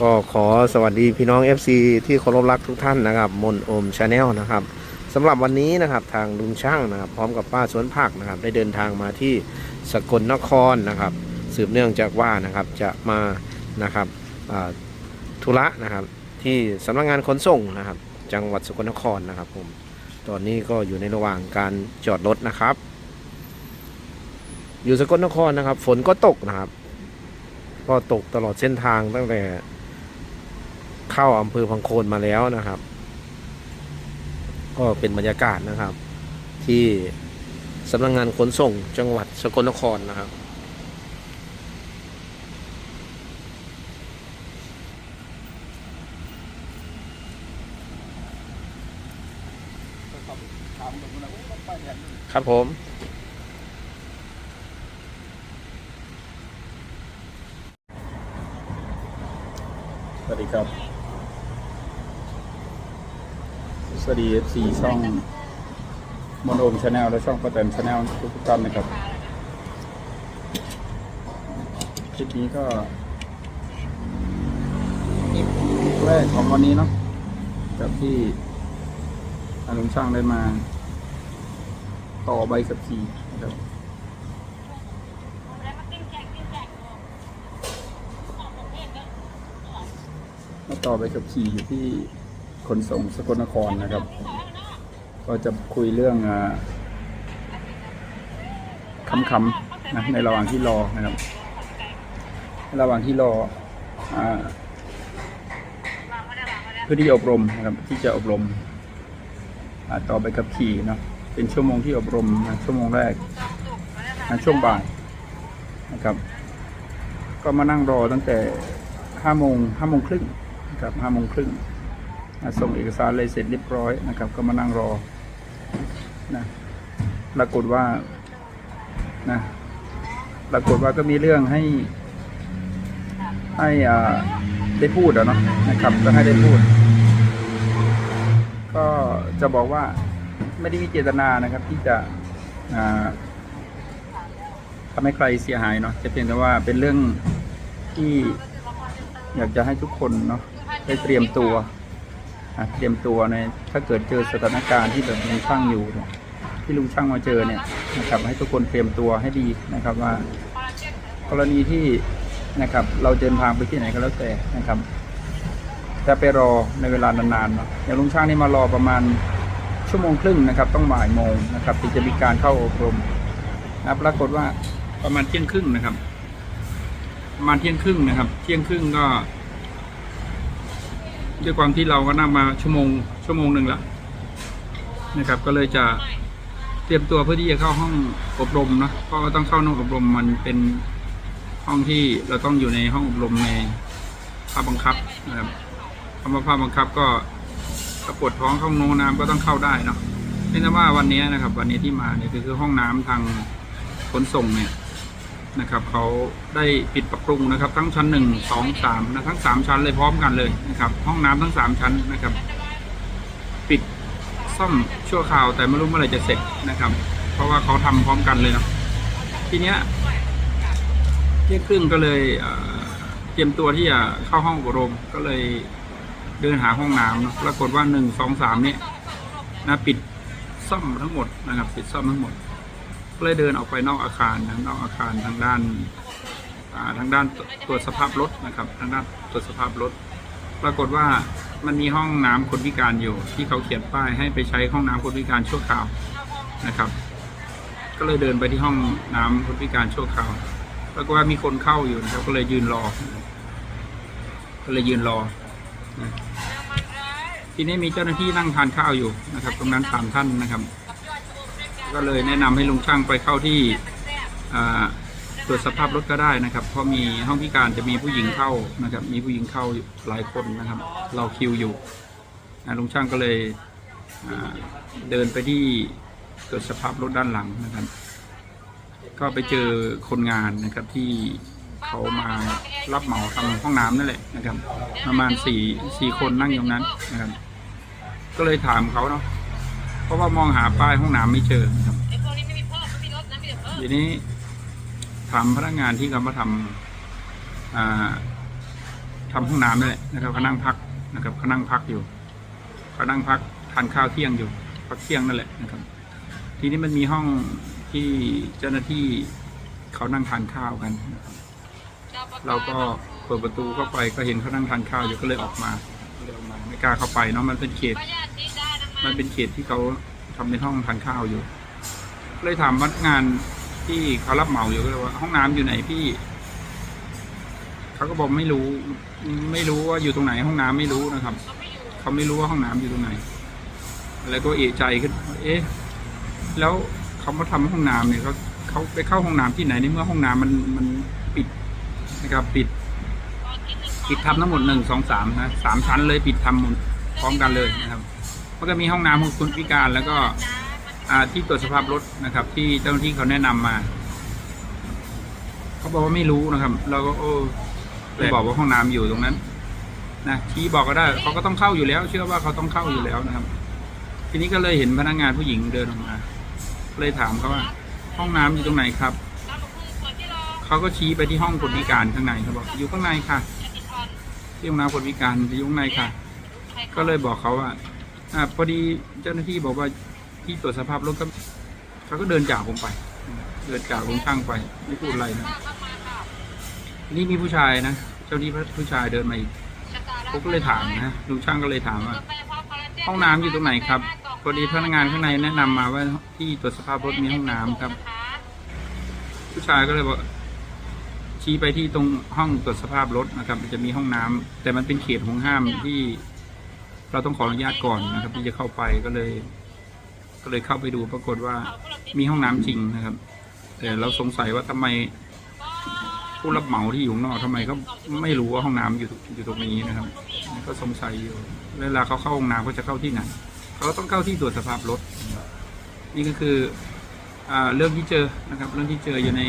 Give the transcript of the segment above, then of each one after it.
ก็ขอสวัสดีพี่น้อง FC ที่เคารพรักทุกท่านนะครับ มนโอมชาแนลนะครับสำหรับวันนี้นะครับทางลุงช่างนะครับ พร้อมกับป้าสวนผักนะครับ ได้เดินทางมาที่สกลนครนะครับ สืบเนื่องจากว่านะครับจะมานะครับธุระนะครับที่สำนักงานขนส่งนะครับ จังหวัดสกลนครนะครับผมตอนนี้ก็อยู่ในระหว่างการจอดรถนะครับ อยู่สกลนครนะครับ ฝนก็ตกนะครับ ก็ตกตลอดเส้นทางตั้งแต่ เข้าอำเภอพังโคนมาแล้วนะครับ ก็เป็นบรรยากาศนะครับ ที่สำนักงานขนส่งจังหวัดสกลนครนะครับครับผม สวัสดีครับ สวัสดี FC ช่องมอนโอมชาแนลและช่องประเด็นชาแนลทุกๆท่านนะครับคลิปนี้ก็คลิปแรกของวันนี้เนาะกับที่อาลุงช่างได้มา ต่อใบขับขี่นะครับมาต่อใบขับขี่อยู่ที่ ขนส่งสกลนครนะครับ ก็จะคุยเรื่องอ่าคำนะในระหว่างที่รอนะครับ ระหว่างที่รอเพื่อที่อบรมนะครับที่จะอบรมต่อไปกับขี่เนาะเป็นชั่วโมงที่อบรมนะชั่วโมงแรกนะช่วงบ่ายนะครับ ก็มานั่งรอตั้งแต่ห้าโมงห้าโมงครึ่งนะครับห้าโมงครึ่ง ส่งเอกสารอะไรเสร็จเรียบร้อยนะครับ ก็มานั่งรอนะปรากฏว่านะปรากฏว่าก็มีเรื่องให้ให้อ่าได้พูดอะเนาะนะครับก็ให้ได้พูด ก็จะบอกว่าไม่ได้มีเจตนานะครับ ที่จะทำให้ใครเสียหายเนาะจะเพียงแต่ว่าเป็นเรื่องที่อยากจะให้ทุกคนเนาะได้เตรียมตัว เตรียมตัวในถ้าเกิดเจอสถานการณ์ที่แบบลุงช่างอยู่ ที่ลุงช่างมาเจอเนี่ยนะครับให้ทุกคนเตรียมตัวให้ดีนะครับว่า กรณีที่นะครับเราเดินทางไปที่ไหนก็แล้วแต่นะครับ จะไปรอในเวลานานๆเนาะอย่างลุงช่างนี่มารอประมาณชั่วโมงครึ่งนะครับ ต้องบ่ายโมงนะครับถึงจะมีการเข้าอบรมนะปรากฏว่าประมาณเที่ยงครึ่งนะครับ ประมาณเที่ยงครึ่งนะครับ เที่ยงครึ่งก็ ด้วยความที่เราก็นั่งมาชั่วโมงชั่วโมงหนึ่งละนะครับ ก็เลยจะเตรียมตัวเพื่อที่จะเข้าห้องอบรมนะเนาะต้องเข้าห้องอบรมมันเป็นห้องที่เราต้องอยู่ในห้องอบรมในภาพบังคับนะครับคำว่าภาพบังคับก็ถ้าปวดท้องเข้าห้องน้ำก็ต้องเข้าได้เนาะเพียงแต่ว่าวันนี้นะครับ วันนี้ที่มาเนี่ยคือคือห้องน้ำทางขนส่งเนี่ย นะครับเขาได้ปิดปรับปรุงนะครับ ทั้งชั้นหนึ่งสองสามนะทั้งสามชั้นเลยพร้อมกันเลยนะครับ ห้องน้ำทั้งสามชั้นนะครับ ปิดซ่อมชั่วคราวแต่ไม่รู้เมื่อไหร่จะเสร็จนะครับ เพราะว่าเขาทำพร้อมกันเลยเนาะทีเนี้ยเที่ยงครึ่งก็เลยเตรียมตัวที่จะเข้าห้องอบรมก็เลยเดินหาห้องน้ำนะปรากฏว่าหนึ่งสองสามเนี่ยนะปิดซ่อมทั้งหมดนะครับ ปิดซ่อมทั้งหมด ก็เลยเดินออกไปนอกอาคารนะนอกอาคารทางด้านทางด้านตรวจสภาพรถนะครับ ทางด้านตรวจสภาพรถ ปรากฏว่ามันมีห้องน้ำคนพิการอยู่ ที่เขาเขียนป้ายให้ไปใช้ห้องน้ำคนพิการชั่วคราวนะครับ ก็เลยเดินไปที่ห้องน้ำคนพิการชั่วคราวปรากฏว่ามีคนเข้าอยู่นะครับก็เลยยืนรอ ก็เลยยืนรอนะทีนี้มีเจ้าหน้าที่นั่งทานข้าวอยู่นะครับ ตรงนั้นสามท่านนะครับ ก็เลยแนะนำให้ลุงช่างไปเข้าที่ตรวจสภาพรถก็ได้นะครับ เพราะมีห้องพิการจะมีผู้หญิงเข้านะครับ มีผู้หญิงเข้าหลายคนนะครับ เราคิวอยู่นะลุงช่างก็เลยเดินไปที่ตรวจสภาพรถด้านหลังนะครับ ก็ไปเจอคนงานนะครับที่เขามารับเหมาทำห้องน้ำนั่นแหละนะครับ ประมาณสี่สี่คนนั่งอยู่นั้นนะครับ ก็เลยถามเขาเนาะ ราะว่ามองหาป้ายห้องน้ำไม่เจอนะครับไอ้พวกนี้ไม่มีพ่อไม่มีรถนะมีแต่เพิ่มทีนี้ถามพนักงานที่เขามาทำอ่าทำห้องน้ำนั่นแหละนะครับเขานั่งพักนะครับเขานั่งพักอยู่เขานั่งพักทานข้าวเที่ยงอยู่พักเที่ยงนั่นแหละนะครับ ทีนี้มันมีห้องที่เจ้าหน้าที่เขานั่งทานข้าวกันนะครับเราก็เปิดประตูเข้าไปก็เห็นเขานั่งทานข้าวอยู่ก็เลยออกมาก็เลยออกมา ไม่กล้าเข้าไปเนาะมันเป็นเขต มันเป็นเขตที่เขาทำเป็นห้องทานข้าวอยู่ เลยถามพนักงานที่เขารับเหมาอยู่ก็เลยว่า ห้องน้ำอยู่ไหนพี่เขาก็บอกไม่รู้ ไม่รู้ว่าอยู่ตรงไหนห้องน้ำไม่รู้นะครับเขาไม่รู้ว่าห้องน้ำอยู่ตรงไหน แล้วก็เอะใจขึ้น เอ๊ะ แล้วเขามาทำห้องน้ำเนี่ยเขาเขาไปเข้าห้องน้ำที่ไหนในเมื่อห้องน้ำมันมันปิดนะครับปิด ปิดทำทั้งหมดหนึ่งสองสามนะสามชั้นเลยปิดทำพร้อมกันเลยนะครับ มันก็มีห้องน้ำของคนพิการแล้วก็ที่ตรวจสภาพรถนะครับ ที่เจ้าหน้าที่เขาแนะนำมาเขาบอกว่าไม่รู้นะครับ เราก็โอ้เลยบอกว่าห้องน้ำอยู่ตรงนั้นนะชี้บอกก็ได้เขาก็ต้องเข้าอยู่แล้ว เชื่อว่าเขาต้องเข้าอยู่แล้วนะครับ ทีนี้ก็เลยเห็นพนักงานผู้หญิงเดินออกมา เลยถามเขาว่า ห้องน้ำอยู่ตรงไหนครับเขาก็ชี้ไปที่ห้องคนพิการข้างในเขาบอกอยู่ข้างในค่ะที่ห้องน้ำคนพิการอยู่ข้างในค่ะ ก็เลยบอกเขาว่า อ่าพอดีเจ้าหน้าที่บอกว่าที่ตรวจสภาพรถก็เขาก็เดินจากผมไป เดินจากลุงช่างไป ไม่พูดอะไรนะนี่มีผู้ชายนะเจ้าหน้าที่ผู้ชายเดินมาอีกผมก็เลยถามนะลุงช่างก็เลยถามว่าห้องน้ำอยู่ตรงไหนครับพอดีพนักงานข้างในแนะนำมาว่าที่ตรวจสภาพรถมีห้องน้ำครับ ผู้ชายก็เลยบอกชี้ไปที่ตรงห้องตรวจสภาพรถนะครับ จะมีห้องน้ำแต่มันเป็นเขตห่วงห้ามที่ เราต้องขออนุญาตก่อนนะครับ ที่จะเข้าไปก็เลย ก็เลยเข้าไปดูปรากฏว่ามีห้องน้ำจริงนะครับ แต่เราสงสัยว่าทำไมผู้รับเหมาที่อยู่นอกทำไมเขาไม่รู้ว่าห้องน้ำอยู่อยู่ตรงนี้นะครับ ก็สงสัยอยู่เวลาเขาเข้าห้องน้ำเขาจะเข้าที่ไหนเขาต้องเข้าที่ตรวจสภาพรถนี่ก็คืออเรื่องที่เจอนะครับ เรื่องที่เจออยู่ใน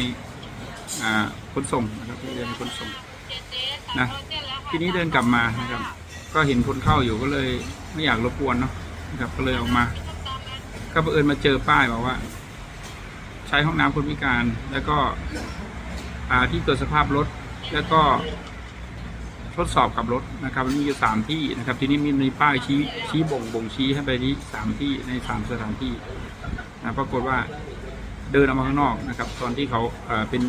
ขนส่งนะครับเรียนขนส่งนะทีนี้เดินกลับมานะครับ ก็เห็นคนเข้าอยู่ก็เลยไม่อยากรบกวนเนาะนะครับก็เลยออกมา ก็บังเอิญมาเจอป้ายบอกว่า ใช้ห้องน้ำคนพิการ แล้วก็อ่าที่ตรวจสภาพรถ แล้วก็ทดสอบขับรถนะครับมันมีอยู่สามที่นะครับ ทีนี้มีในป้ายชี้ชี้บ่งบ่งชี้ให้ไปที่สามที่ในสามสถานที่นะปรากฏว่าเดินออกมาข้างนอกนะครับ ตอนที่เขาเป็น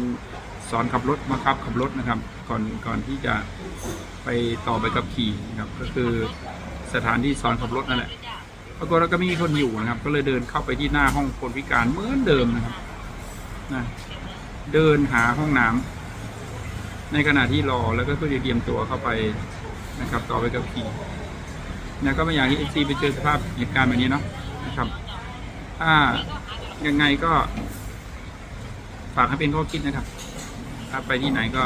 สอนขับรถบังคับขับรถนะครับ ก่อนก่อนที่จะ ไปต่อไปกับขี่นะครับ ก็คือสถานที่สอนขับรถนั่นแหละปรากฏว่าก็ไม่มีคนอยู่นะครับ ก็เลยเดินเข้าไปที่หน้าห้องคนพิการเหมือนเดิมนะครับนะเดินหาห้องน้ำในขณะที่รอแล้วก็เพื่อจะเตรียมตัวเข้าไปนะครับ ต่อไปกับขี่นะก็ไม่อยากให้เอซีไปเจอสภาพเหตุการณ์แบบนี้เนาะนะครับถ้ายังไงก็ ฝากให้เป็นข้อคิดนะครับ ถ้าไปที่ไหนก็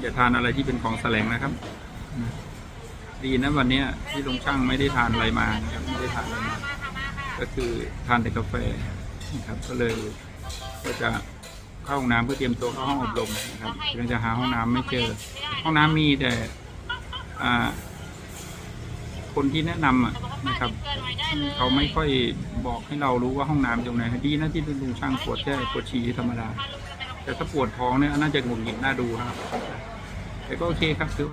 อย่าทานอะไรที่เป็นของแสลงนะครับ ดีนะวันนี้ที่ลุงช่างไม่ได้ทานอะไรมานะครับไม่ได้ทานอะไรมาก็คือทานแต่กาแฟนะครับก็เลยก็จะเข้าห้องน้ำเพื่อเตรียมตัวเข้าห้องอบรมนะครับเพื่อจะหาห้องน้ำไม่เจอ ห้องน้ำมีแต่คนที่แนะนำอะนะครับ เขาไม่ค่อยบอกให้เรารู้ว่าห้องน้ำตรงไหนดีนะที่ลุงช่างปวดแค่ปวดฉี่ธรรมดา แต่ถ้าปวดท้องเนี่ยน่าจะหงุดหงิดน่าดูนะครับแต่ก็โอเคครับคือ